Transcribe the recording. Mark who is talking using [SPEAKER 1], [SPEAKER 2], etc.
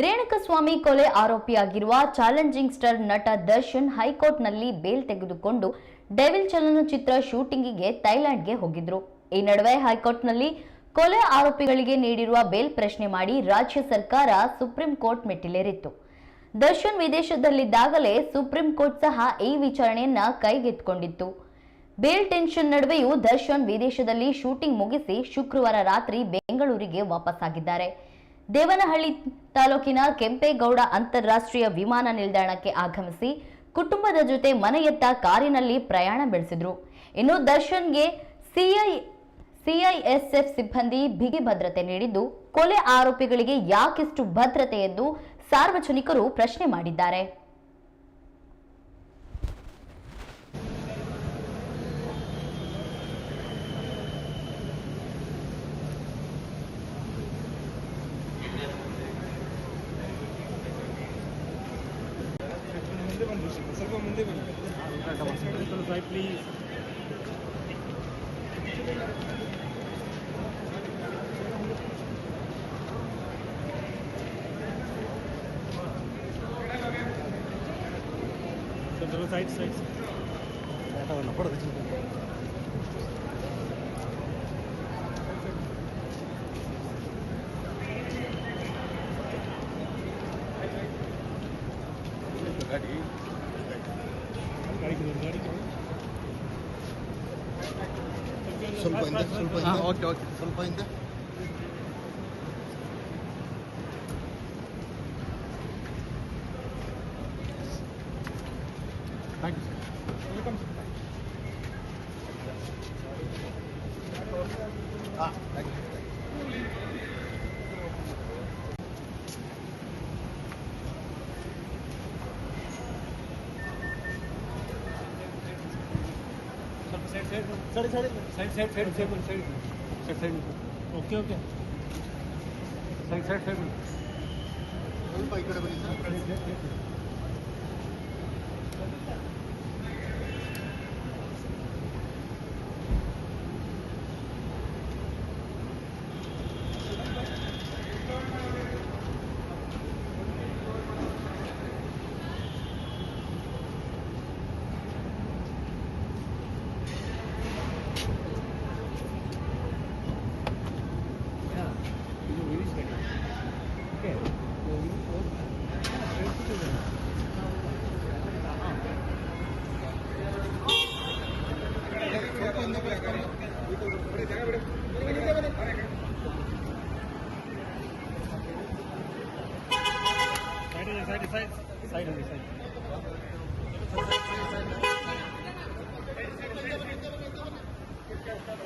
[SPEAKER 1] ರೇಣುಕಸ್ವಾಮಿ ಕೊಲೆ ಆರೋಪಿಯಾಗಿರುವ challenging star ನಟ ದರ್ಶನ್ ಹೈಕೋರ್ಟ್ನಲ್ಲಿ ಬೇಲ್ ತೆಗೆದುಕೊಂಡು ಡೆವಿಲ್ ಚಲನಚಿತ್ರ ಶೂಟಿಂಗಿಗೆ ಥೈಲ್ಯಾಂಡ್ಗೆ ಹೋಗಿದ್ರು. ಈ ನಡುವೆ ಹೈಕೋರ್ಟ್ನಲ್ಲಿ ಕೊಲೆ ಆರೋಪಿಗಳಿಗೆ ನೀಡಿರುವ ಬೇಲ್ ಪ್ರಶ್ನೆ ಮಾಡಿ ರಾಜ್ಯ ಸರ್ಕಾರ ಸುಪ್ರೀಂ ಕೋರ್ಟ್ ಮೆಟ್ಟಿಲೇರಿತ್ತು. ದರ್ಶನ್ ವಿದೇಶದಲ್ಲಿದ್ದಾಗಲೇ ಸುಪ್ರೀಂ ಕೋರ್ಟ್ ಸಹ ಈ ವಿಚಾರಣೆಯನ್ನ ಕೈಗೆತ್ತಿಕೊಂಡಿತ್ತು. ಬೇಲ್ ಟೆನ್ಷನ್ ನಡುವೆಯೂ ದರ್ಶನ್ ವಿದೇಶದಲ್ಲಿ ಶೂಟಿಂಗ್ ಮುಗಿಸಿ ಶುಕ್ರವಾರ ರಾತ್ರಿ ಬೆಂಗಳೂರಿಗೆ ವಾಪಸ್ಸಾಗಿದ್ದಾರೆ. ದೇವನಹಳ್ಳಿ ತಾಲೂಕಿನ ಕೆಂಪೇಗೌಡ ಅಂತಾರಾಷ್ಟ್ರೀಯ ವಿಮಾನ ನಿಲ್ದಾಣಕ್ಕೆ ಆಗಮಿಸಿ ಕುಟುಂಬದ ಜೊತೆ ಮನೆಯತ್ತ ಕಾರಿನಲ್ಲಿ ಪ್ರಯಾಣ ಬೆಳೆಸಿದ್ರು. ಇನ್ನು ದರ್ಶನ್ಗೆ ಸಿಐ, ಸಿಐಎಸ್ಎಫ್ ಸಿಬ್ಬಂದಿ ಬಿಗಿ ಭದ್ರತೆ ನೀಡಿದ್ದು, ಕೊಲೆ ಆರೋಪಿಗಳಿಗೆ ಯಾಕಿಷ್ಟು ಭದ್ರತೆ ಎಂದು ಸಾರ್ವಜನಿಕರು ಪ್ರಶ್ನೆ ಮಾಡಿದ್ದಾರೆ.
[SPEAKER 2] ಮುಂದೆ ಬನ್ನಿ
[SPEAKER 3] ಸ್ವಲ್ಪ ಸೈಡ್ ಪ್ಲೀಸ್ ಸ್ವಲ್ಪ ಸೈಡ್ ಸೈಡ್
[SPEAKER 4] ಸ್ವಲ್ಪ ಹಿಂದೆ ಸ್ವಲ್ಪ
[SPEAKER 3] ಹಾಂ
[SPEAKER 4] ಹಿಂದೆ
[SPEAKER 3] ಓಕೆ ಓಕೆ
[SPEAKER 4] ಸ್ವಲ್ಪ ಹಿಂದೆ
[SPEAKER 3] ಥ್ಯಾಂಕ್ ಯು
[SPEAKER 2] ವೆಲ್ಕಮ್
[SPEAKER 4] ಹಾ thank you
[SPEAKER 3] okay okay
[SPEAKER 4] side side side
[SPEAKER 3] side side side side side